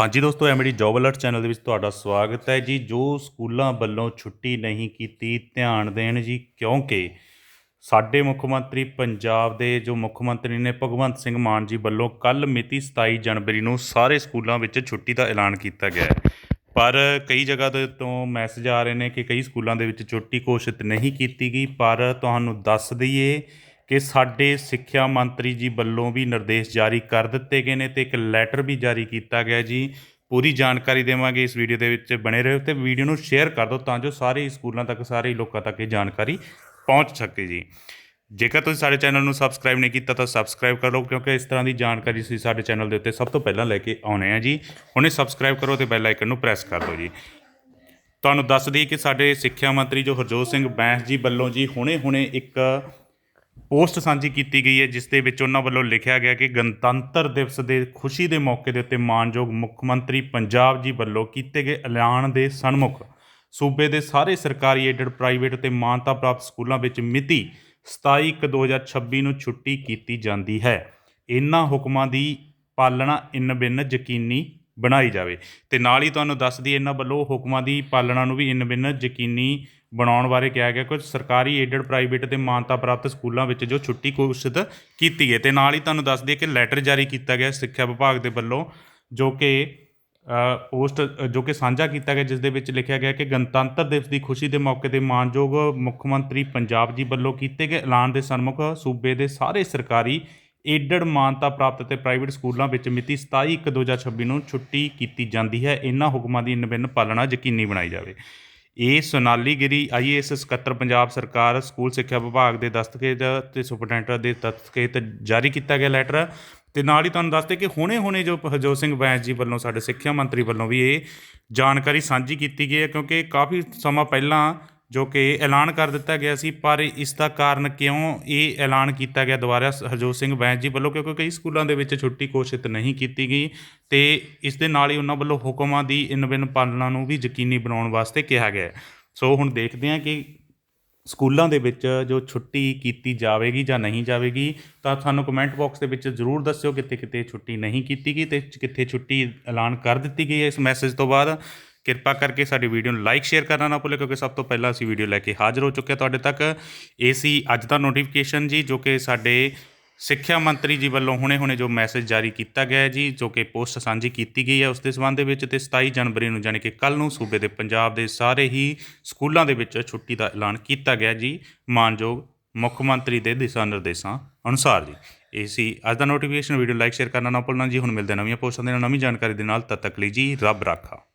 ਹਾਂਜੀ ਦੋਸਤੋ MD job alert channel ਦੇ ਵਿੱਚ ਤੁਹਾਡਾ ਸਵਾਗਤ ਹੈ ਜੀ। ਜੋ ਸਕੂਲਾਂ ਵੱਲੋਂ ਛੁੱਟੀ ਨਹੀਂ ਕੀਤੀ, ਧਿਆਨ ਦੇਣ ਜੀ, ਕਿਉਂਕਿ ਸਾਡੇ ਮੁੱਖ ਮੰਤਰੀ ਪੰਜਾਬ ਦੇ ਜੋ ਮੁੱਖ ਮੰਤਰੀ ਨੇ ਭਗਵੰਤ ਸਿੰਘ ਮਾਨ ਜੀ ਵੱਲੋਂ ਕੱਲ ਮਿਤੀ 27 ਜਨਵਰੀ ਨੂੰ ਸਾਰੇ ਸਕੂਲਾਂ ਵਿੱਚ ਛੁੱਟੀ ਦਾ ਐਲਾਨ ਕੀਤਾ ਗਿਆ ਹੈ। ਪਰ ਕਈ ਜਗ੍ਹਾ ਦੇ ਤੋਂ ਮੈਸੇਜ ਆ ਰਹੇ ਨੇ ਕਿ ਕਈ ਸਕੂਲਾਂ ਦੇ ਵਿੱਚ ਛੁੱਟੀ ਘੋਸ਼ਿਤ ਨਹੀਂ ਕੀਤੀ ਗਈ, ਪਰ ਤੁਹਾਨੂੰ ਦੱਸ ਦਈਏ ਕਿ ਸਾਡੇ ਸਿੱਖਿਆ ਮੰਤਰੀ ਜੀ ਵੱਲੋਂ ਵੀ ਨਿਰਦੇਸ਼ ਜਾਰੀ ਕਰ ਦਿੱਤੇ ਗਏ ਨੇ ਤੇ ਇੱਕ ਲੈਟਰ ਵੀ ਜਾਰੀ ਕੀਤਾ ਗਿਆ ਜੀ। ਪੂਰੀ ਜਾਣਕਾਰੀ ਦੇਵਾਂਗੇ ਇਸ ਵੀਡੀਓ ਦੇ ਵਿੱਚ ਬਣੇ ਰਹੋ ਤੇ ਵੀਡੀਓ ਨੂੰ ਸ਼ੇਅਰ ਕਰ ਦਿਓ ਤਾਂ ਜੋ ਸਾਰੇ ਸਕੂਲਾਂ ਤੱਕ, ਸਾਰੇ ਹੀ ਲੋਕਾਂ ਤੱਕ ਇਹ ਜਾਣਕਾਰੀ ਪਹੁੰਚ ਸਕੇ ਜੀ। ਜੇਕਰ ਤੁਸੀਂ ਸਾਡੇ ਚੈਨਲ ਨੂੰ ਸਬਸਕ੍ਰਾਈਬ ਨਹੀਂ ਕੀਤਾ ਤਾਂ ਸਬਸਕ੍ਰਾਈਬ ਕਰ ਲਓ ਕਿਉਂਕਿ ਇਸ ਤਰ੍ਹਾਂ ਦੀ ਜਾਣਕਾਰੀ ਤੁਸੀਂ ਸਾਡੇ ਚੈਨਲ ਦੇ ਉੱਤੇ ਸਭ ਤੋਂ ਪਹਿਲਾਂ ਲੈ ਕੇ ਆਉਣੇ ਆ ਜੀ। ਹੁਣੇ ਸਬਸਕ੍ਰਾਈਬ ਕਰੋ ਤੇ ਬੈਲ ਆਈਕਨ ਨੂੰ ਪ੍ਰੈਸ ਕਰ ਦਿਓ ਜੀ। ਤੁਹਾਨੂੰ ਦੱਸ ਦਈਏ ਕਿ ਸਾਡੇ ਸਿੱਖਿਆ ਮੰਤਰੀ ਜੋ ਹਰਜੋਤ ਸਿੰਘ ਬੈਂਸ ਜੀ ਵੱਲੋਂ ਜੀ ਹੁਣੇ-ਹੁਣੇ ਇੱਕ ਪੋਸਟ ਸਾਂਝੀ ਕੀਤੀ ਗਈ ਹੈ, ਜਿਸ ਦੇ ਵਿੱਚ ਉਹਨਾਂ ਵੱਲੋਂ ਲਿਖਿਆ ਗਿਆ ਕਿ ਗਣਤੰਤਰ ਦਿਵਸ ਦੇ ਖੁਸ਼ੀ ਦੇ ਮੌਕੇ ਦੇ ਉੱਤੇ ਮਾਨਯੋਗ ਮੁੱਖ ਮੰਤਰੀ ਪੰਜਾਬ ਜੀ ਵੱਲੋਂ ਕੀਤੇ ਗਏ ਐਲਾਨ ਦੇ ਸਨਮੁਖ ਸੂਬੇ ਦੇ ਸਾਰੇ ਸਰਕਾਰੀ ਏਡਡ ਪ੍ਰਾਈਵੇਟ ਅਤੇ ਮਾਨਤਾ ਪ੍ਰਾਪਤ ਸਕੂਲਾਂ ਵਿੱਚ ਮਿਤੀ 27/1/2026 ਨੂੰ ਛੁੱਟੀ ਕੀਤੀ ਜਾਂਦੀ ਹੈ। ਇਹਨਾਂ ਹੁਕਮਾਂ ਦੀ ਪਾਲਣਾ ਇਨ ਬਿਨ ਯਕੀਨੀ ਬਣਾਈ ਜਾਵੇ। ਤੇ ਨਾਲ ਹੀ ਤੁਹਾਨੂੰ ਦੱਸ ਦਈਏ, ਇਹਨਾਂ ਵੱਲੋਂ ਹੁਕਮਾਂ ਦੀ ਪਾਲਣਾ ਨੂੰ ਵੀ ਇਨ ਬਿਨ ਯਕੀਨੀ ਬਣਾਉਣ ਬਾਰੇ ਕਿਹਾ ਗਿਆ। ਕੁਝ ਸਰਕਾਰੀ ਏਡਡ ਪ੍ਰਾਈਵੇਟ ਤੇ ਮਾਨਤਾ ਪ੍ਰਾਪਤ ਸਕੂਲਾਂ ਵਿੱਚ ਜੋ ਛੁੱਟੀ ਘੋਸ਼ਿਤ ਕੀਤੀ ਹੈ। ਤੇ ਨਾਲ ਹੀ ਤੁਹਾਨੂੰ ਦੱਸ ਦਈਏ ਕਿ ਲੈਟਰ ਜਾਰੀ ਕੀਤਾ ਗਿਆ ਸਿੱਖਿਆ ਵਿਭਾਗ ਦੇ ਵੱਲੋਂ, ਜੋ ਕਿ ਪੋਸਟ, ਜੋ ਕਿ ਸਾਂਝਾ ਕੀਤਾ ਗਿਆ ਜਿਸ ਦੇ ਵਿੱਚ ਲਿਖਿਆ ਗਿਆ ਕਿ ਗਣਤੰਤਰ ਦਿਵਸ ਦੀ ਖੁਸ਼ੀ ਦੇ ਮੌਕੇ ਤੇ ਮਾਨਯੋਗ ਮੁੱਖ ਮੰਤਰੀ ਪੰਜਾਬ ਜੀ ਵੱਲੋਂ ਕੀਤੇ ਗਏ ਐਲਾਨ ਦੇ ਸਨਮੁਖ ਸੂਬੇ ਦੇ ਸਾਰੇ ਸਰਕਾਰੀ ਏਡਡ ਮਾਨਤਾ ਪ੍ਰਾਪਤ ਅਤੇ ਪ੍ਰਾਈਵੇਟ ਸਕੂਲਾਂ ਵਿੱਚ ਮਿਤੀ 27/1/2026 ਨੂੰ ਛੁੱਟੀ ਕੀਤੀ ਜਾਂਦੀ ਹੈ। ਇਹਨਾਂ ਹੁਕਮਾਂ ਦੀ ਨਿਬੰਨ ਪਾਲਣਾ ਯਕੀਨੀ ਬਣਾਈ ਜਾਵੇ। ਇਹ ਸੋਨਾਲੀ ਗਿਰੀ ਆਈਏਐਸ ਸਕੱਤਰ ਪੰਜਾਬ ਸਰਕਾਰ ਸਕੂਲ ਸਿੱਖਿਆ ਵਿਭਾਗ ਦੇ ਦਸਤਖਤ ਤੇ ਸੁਪਰਡੈਂਟ ਦੇ ਦਸਤਖਤ ਜਾਰੀ ਕੀਤਾ ਗਿਆ ਲੈਟਰ ਤੇ ਨਾਲ ਹੀ ਤੁਹਾਨੂੰ ਦੱਸਦੇ ਕਿ ਹੁਣੇ-ਹੁਣੇ ਜੋ ਹਰਜੋਤ ਸਿੰਘ ਬੈਂਸ ਜੀ ਵੱਲੋਂ ਸਾਡੇ ਸਿੱਖਿਆ ਮੰਤਰੀ ਵੱਲੋਂ ਵੀ ਇਹ ਜਾਣਕਾਰੀ ਸਾਂਝੀ ਕੀਤੀ ਗਈ ਹੈ ਕਿਉਂਕਿ ਕਾਫੀ ਸਮਾਂ ਪਹਿਲਾਂ ਜੋ ਕਿ ਐਲਾਨ ਕਰ ਦਿੱਤਾ ਗਿਆ ਸੀ, ਪਰ ਇਸ ਦਾ ਕਾਰਨ ਕਿਉਂ ਇਹ ਐਲਾਨ ਕੀਤਾ ਗਿਆ? ਦੁਬਾਰਾ ਹਰਜੋਤ ਸਿੰਘ ਬੈਂਸ ਜੀ ਵੱਲੋਂ, ਕਿਉਂਕਿ ਕਈ ਸਕੂਲਾਂ ਦੇ ਵਿੱਚ ਛੁੱਟੀ ਘੋਸ਼ਿਤ ਨਹੀਂ ਕੀਤੀ ਗਈ, ਤੇ ਇਸ ਦੇ ਨਾਲ ਹੀ ਉਹਨਾਂ ਵੱਲੋਂ ਹੁਕਮਾਂ ਦੀ ਇਨਵਿਨ ਪਾਲਣਾ ਨੂੰ ਵੀ ਯਕੀਨੀ ਬਣਾਉਣ ਵਾਸਤੇ ਕਿਹਾ ਗਿਆ ਸੋ ਹੁਣ ਦੇਖਦੇ ਹਾਂ ਕਿ ਸਕੂਲਾਂ ਦੇ ਵਿੱਚ ਜੋ ਛੁੱਟੀ ਕੀਤੀ ਜਾਵੇਗੀ ਜਾਂ ਨਹੀਂ ਜਾਵੇਗੀ, ਤਾਂ ਸਾਨੂੰ ਕਮੈਂਟ ਬਾਕਸ ਦੇ ਵਿੱਚ ਜ਼ਰੂਰ ਦੱਸਿਓ ਕਿਤੇ ਕਿਤੇ ਛੁੱਟੀ ਨਹੀਂ ਕੀਤੀ ਗਈ ਤੇ ਕਿੱਥੇ ਛੁੱਟੀ ਐਲਾਨ ਕਰ ਦਿੱਤੀ ਗਈ ਹੈ ਇਸ ਮੈਸੇਜ ਤੋਂ ਬਾਅਦ। ਕਿਰਪਾ ਕਰਕੇ ਸਾਡੀ ਵੀਡੀਓ ਨੂੰ ਲਾਈਕ, ਸ਼ੇਅਰ ਕਰਨਾ ਨਾ ਭੁੱਲੇ, ਕਿਉਂਕਿ ਸਭ ਤੋਂ ਪਹਿਲਾਂ ਅਸੀਂ ਵੀਡੀਓ ਲੈ ਕੇ ਹਾਜ਼ਰ ਹੋ ਚੁੱਕੇ ਤੁਹਾਡੇ ਤੱਕ। ਇਹ ਸੀ ਅੱਜ ਦਾ ਨੋਟੀਫਿਕੇਸ਼ਨ ਜੀ, ਜੋ ਕਿ ਸਾਡੇ ਸਿੱਖਿਆ ਮੰਤਰੀ ਜੀ ਵੱਲੋਂ ਹੁਣੇ-ਹੁਣੇ ਜੋ ਮੈਸੇਜ ਜਾਰੀ ਕੀਤਾ ਗਿਆ ਹੈ ਜੀ, ਜੋ ਕਿ ਪੋਸਟ ਸਾਂਝੀ ਕੀਤੀ ਗਈ ਹੈ ਉਸ ਦੇ ਸੰਬੰਧ ਦੇ ਵਿੱਚ ਤੇ 27 ਜਨਵਰੀ ਨੂੰ ਜਾਣੀ ਕਿ ਕੱਲ ਨੂੰ ਸੂਬੇ ਦੇ ਪੰਜਾਬ ਦੇ ਸਾਰੇ ਹੀ ਸਕੂਲਾਂ ਦੇ ਵਿੱਚ ਛੁੱਟੀ ਦਾ ਐਲਾਨ ਕੀਤਾ ਗਿਆ ਜੀ, ਮਾਨਯੋਗ ਮੁੱਖ ਮੰਤਰੀ ਦੇ ਦਿਸ਼ਾ ਨਿਰਦੇਸ਼ਾਂ ਅਨੁਸਾਰ ਜੀ। ਇਹ ਸੀ ਅੱਜ ਦਾ ਨੋਟੀਫਿਕੇਸ਼ਨ ਵੀਡੀਓ ਲਾਈਕ, ਸ਼ੇਅਰ ਕਰਨਾ ਨਾ ਭੁੱਲਣਾ ਜੀ। ਹੁਣ ਮਿਲਦੇ ਨਵੀਆਂ ਪੋਸਟਾਂ ਦੇ ਨਾਲ, ਨਵੀਂ ਜਾਣਕਾਰੀ ਦੇ ਨਾਲ। ਤਦ ਤੱਕ ਲਈ ਜੀ, ਰੱਬ ਰਾਖਾ।